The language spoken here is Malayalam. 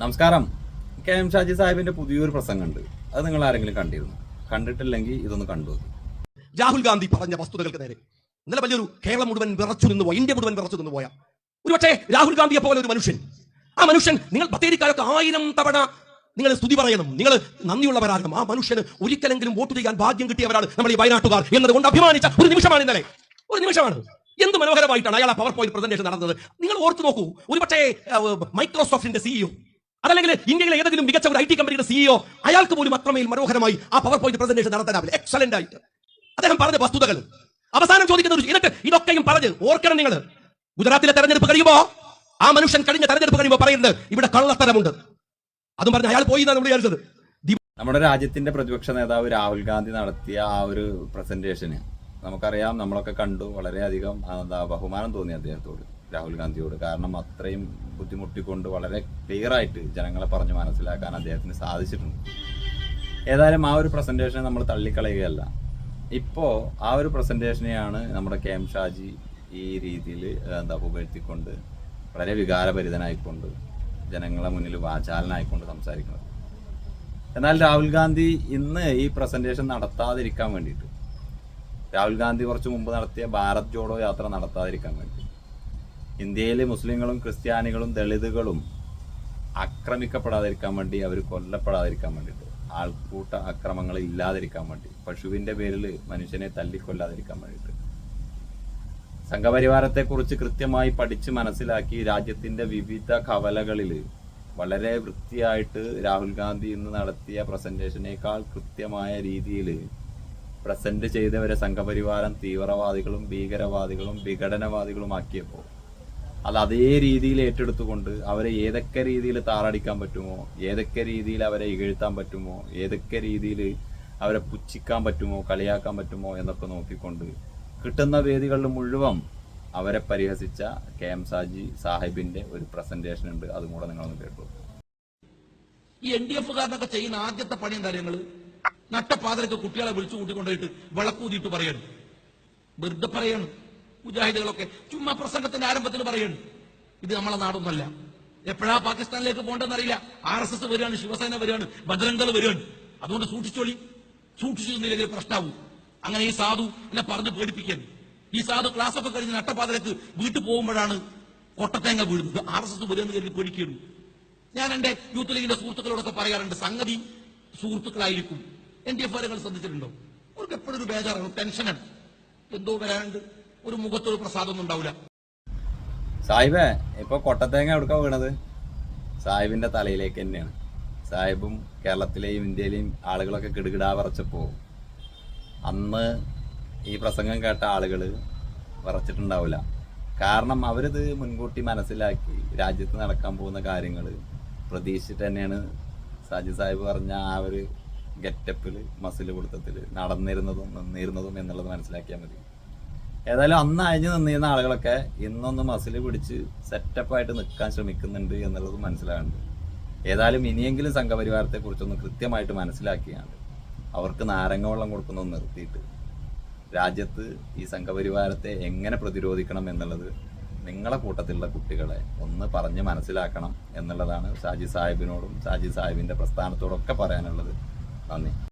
നമസ്കാരം. കെ എം ഷാജി സാഹിബിന്റെ പുതിയൊരു പ്രസംഗമുണ്ട്. അത് നിങ്ങൾ ആരെങ്കിലും കണ്ടിരുന്നു? കണ്ടിട്ടില്ലെങ്കിൽ ഇതൊന്ന് കണ്ടു. രാഹുൽ ഗാന്ധി പറഞ്ഞ വസ്തുതകൾക്ക് നേരെ. ഇന്നലെ വലിയൊരു കേരളം മുഴുവൻ വിറച്ചു നിന്ന് പോയ ഇന്ത്യ മുഴുവൻ വിറച്ചു നിന്ന് പോയ ഒരുപക്ഷെ രാഹുൽ ഗാന്ധിയെ പോലെ ഒരു മനുഷ്യൻ. ആ മനുഷ്യൻ നിങ്ങൾ ബത്തേരിക്കാരൊക്കെ ആയിരം തവണ നിങ്ങൾ സ്തുതി പറയണം. നിങ്ങൾ നന്ദിയുള്ളവരാകണം. ആ മനുഷ്യന് ഒരിക്കലെങ്കിലും വോട്ട് ചെയ്യാൻ ഭാഗ്യം കിട്ടിയവരാണ് നമ്മൾ ഈ വയനാട്ടുകാർ എന്നതുകൊണ്ട് അഭിമാനിച്ച ഒരു നിമിഷമാണ് ഇന്നലെ. ഒരു നിമിഷമാണ്. എന്ത് മനോഹരമായിട്ടാണ് അയാൾ പവർ പോയിന്റ് പ്രസന്റേഷൻ നടന്നത്. നിങ്ങൾ ഓർത്തു നോക്കൂ. ഒരുപക്ഷെ മൈക്രോസോഫ്റ്റിന്റെ സിഇഒ അതല്ലെങ്കിൽ ഇന്ത്യയിലെ ഏതെങ്കിലും മികച്ച ഒരു ഐ ടി കമ്പനിയുടെ സിഇഒ അയാൾക്ക് പോലും അത്രമേൽ മനോഹരമായി ആ പവർ പോയിന്റ് പ്രസന്റേഷൻ നടത്താനാവില്ല. എക്സലന്റ് ആയിട്ട് അദ്ദേഹം പറഞ്ഞ വസ്തുതകൾ. അവസാനം ചോദിക്കുന്നത് ഇതൊക്കെ ഇതൊക്കെയും പറഞ്ഞ് ഓർക്കണം നിങ്ങൾ ഗുജറാത്തിലെ തെരഞ്ഞെടുപ്പ് കഴിയുമ്പോ ആ മനുഷ്യൻ കഴിഞ്ഞ തെരഞ്ഞെടുപ്പ് കഴിയുമ്പോൾ പറയുന്നത് ഇവിടെ കള്ളത്തരമുണ്ട്. അതും പറഞ്ഞ് അയാൾ പോയി നമ്മൾ വിചാരിച്ചത്. നമ്മുടെ രാജ്യത്തിന്റെ പ്രതിപക്ഷ നേതാവ് രാഹുൽ ഗാന്ധി നടത്തിയ ആ ഒരു പ്രസന്റേഷന് നമുക്കറിയാം നമ്മളൊക്കെ കണ്ടു വളരെയധികം ബഹുമാനം തോന്നി അദ്ദേഹത്തോട്. രാഹുൽ ഗാന്ധിയോട് കാരണം അത്രയും ബുദ്ധിമുട്ടിക്കൊണ്ട് വളരെ ക്ലിയർ ആയിട്ട് ജനങ്ങളെ പറഞ്ഞ് മനസ്സിലാക്കാൻ അദ്ദേഹത്തിന് സാധിച്ചിട്ടുണ്ട്. ഏതായാലും ആ ഒരു പ്രസന്റേഷനെ നമ്മൾ തള്ളിക്കളയുകയല്ല. ഇപ്പോൾ ആ ഒരു പ്രസന്റേഷനെയാണ് നമ്മുടെ കെ എം ഷാജി ഈ രീതിയിൽ എന്താ പുകഴ്ത്തിക്കൊണ്ട് വളരെ വികാരഭരിതനായിക്കൊണ്ട് ജനങ്ങളെ മുന്നിൽ വാചാലനായിക്കൊണ്ട് സംസാരിക്കുന്നത്. എന്നാൽ രാഹുൽ ഗാന്ധി ഇന്ന് ഈ പ്രസന്റേഷൻ നടത്താതിരിക്കാൻ വേണ്ടിയിട്ട് രാഹുൽ ഗാന്ധി കുറച്ച് മുമ്പ് നടത്തിയ ഭാരത് ജോഡോ യാത്ര നടത്താതിരിക്കാൻ വേണ്ടി ഇന്ത്യയിലെ മുസ്ലിങ്ങളും ക്രിസ്ത്യാനികളും ദളിതുകളും ആക്രമിക്കപ്പെടാതിരിക്കാൻ വേണ്ടി അവർ കൊല്ലപ്പെടാതിരിക്കാൻ വേണ്ടിയിട്ട് ആൾക്കൂട്ട അക്രമങ്ങൾ ഇല്ലാതിരിക്കാൻ വേണ്ടി പശുവിന്റെ പേരിൽ മനുഷ്യനെ തല്ലിക്കൊല്ലാതിരിക്കാൻ വേണ്ടിയിട്ട്. സംഘപരിവാരത്തെക്കുറിച്ച് കൃത്യമായി പഠിച്ച് മനസ്സിലാക്കി രാജ്യത്തിന്റെ വിവിധ കവലകളിൽ വളരെ വൃത്തിയായിട്ട് രാഹുൽ ഗാന്ധി ഇന്ന് നടത്തിയ പ്രസന്റേഷനേക്കാൾ കൃത്യമായ രീതിയിൽ പ്രസന്റ് ചെയ്തവരെ സംഘപരിവാരം തീവ്രവാദികളും ഭീകരവാദികളും വിഘടനവാദികളും ആക്കിയപ്പോൾ അത് അതേ രീതിയിൽ ഏറ്റെടുത്തുകൊണ്ട് അവരെ ഏതൊക്കെ രീതിയിൽ താറടിക്കാൻ പറ്റുമോ ഏതൊക്കെ രീതിയിൽ അവരെ ഇകഴ്ത്താൻ പറ്റുമോ ഏതൊക്കെ രീതിയിൽ അവരെ പുച്ഛിക്കാൻ പറ്റുമോ കളിയാക്കാൻ പറ്റുമോ എന്നൊക്കെ നോക്കിക്കൊണ്ട് കിട്ടുന്ന വേദികളിൽ മുഴുവൻ അവരെ പരിഹസിച്ച കെ എം സാജി സാഹിബിന്റെ ഒരു പ്രസന്റേഷൻ ഉണ്ട്. അതും കൂടെ നിങ്ങളൊന്ന് കേട്ടു. ഈ എൻ ഡി എഫുകാരനൊക്കെ ചെയ്യുന്ന ആദ്യത്തെ പണി എന്താ ഞങ്ങൾ നട്ടപ്പാതിരക്ക് കുട്ടികളെ വിളിച്ചു കൂട്ടിക്കൊണ്ടുപോയിട്ട് വിളക്കൂതിയിട്ട് പറയണം. വെറുതെ പറയണം. മുജാഹിദുകളൊക്കെ ചുമ്മാ പ്രസംഗത്തിന്റെ ആരംഭത്തിൽ പറയുന്നു. ഇത് നമ്മളെ നാടൊന്നല്ല. എപ്പോഴാ പാകിസ്ഥാനിലേക്ക് പോകണ്ടെന്നറിയില്ല ആർ എസ് എസ് വരികയാണ് ശിവസേന വരികയാണ് ബജരംഗൾ വരികയാണ്. അതുകൊണ്ട് സൂക്ഷിച്ചോളി. സൂക്ഷിച്ചിരുന്നില്ലെങ്കിൽ പ്രശ്നമാവും അങ്ങനെ ഈ സാധു എന്നെ പറഞ്ഞ് പേടിപ്പിക്കുന്നു ഈ സാധു ക്ലാസ് ഒക്കെ കഴിഞ്ഞ് നട്ടപ്പാതിലേക്ക് വീട്ടിൽ പോകുമ്പോഴാണ് കൊട്ടത്തേങ്ങ വീഴുന്നത്. ആർ എസ് എസ് വരികയെന്ന് കരുതി പേടിക്കുന്നു ഞാൻ എന്റെ യൂത്ത് ലീഗിന്റെ സുഹൃത്തുക്കളോടൊക്കെ പറയാറുണ്ട് സംഗതി സുഹൃത്തുക്കളായിരിക്കും. എൻ ഡി എഫ് ആരുകൾ ശ്രദ്ധിച്ചിട്ടുണ്ടോ? അവർക്ക് എപ്പോഴും ഒരു ബേജാറാണ് ടെൻഷനാണ്. എന്തോ വരാനുണ്ട്. ഒരു മുഖത്തൊരു പ്രസാദൊന്നും ഉണ്ടാവില്ല സാഹിബേ ഇപ്പൊ കൊട്ടത്തേങ്ങ എവിടുക്കാ വീണത്? സാഹിബിന്റെ തലയിലേക്ക് തന്നെയാണ്. സാഹിബും കേരളത്തിലെയും ഇന്ത്യയിലെയും ആളുകളൊക്കെ കിടുകിടാ വിറച്ചപ്പോ. അന്ന് ഈ പ്രസംഗം കേട്ട ആളുകൾ വിറച്ചിട്ടുണ്ടാവില്ല കാരണം അവരിത് മുൻകൂട്ടി മനസ്സിലാക്കി രാജ്യത്ത് നടക്കാൻ പോകുന്ന കാര്യങ്ങൾ പ്രതീക്ഷിച്ചിട്ട് തന്നെയാണ് സാജി സാഹിബ് പറഞ്ഞ ആ ഒരു ഗെറ്റപ്പിൽ മസിൽ പിടുത്തത്തിൽ നടന്നിരുന്നതും നിന്നിരുന്നതും എന്നുള്ളത് മനസ്സിലാക്കിയാൽ മതി. ഏതായാലും അന്ന് അഴിഞ്ഞു നിന്നിരുന്ന ആളുകളൊക്കെ ഇന്നൊന്ന് മസിൽ പിടിച്ച് സെറ്റപ്പായിട്ട് നിൽക്കാൻ ശ്രമിക്കുന്നുണ്ട് എന്നുള്ളത് മനസ്സിലാകുന്നുണ്ട്. ഏതായാലും ഇനിയെങ്കിലും സംഘപരിവാരത്തെ കുറിച്ചൊന്ന് കൃത്യമായിട്ട് മനസ്സിലാക്കിയാണ് അവർക്ക് നാരങ്ങ വെള്ളം കൊടുക്കുന്നത് നിർത്തിയിട്ട് രാജ്യത്ത് ഈ സംഘപരിവാരത്തെ എങ്ങനെ പ്രതിരോധിക്കണം എന്നുള്ളത് നിങ്ങളെ കൂട്ടത്തിലുള്ള കുട്ടികളെ ഒന്ന് പറഞ്ഞ് മനസ്സിലാക്കണം എന്നുള്ളതാണ് ഷാജി സാഹിബിനോടും ഷാജി സാഹിബിന്റെ പ്രസ്ഥാനത്തോടൊക്കെ പറയാനുള്ളത്. നന്ദി.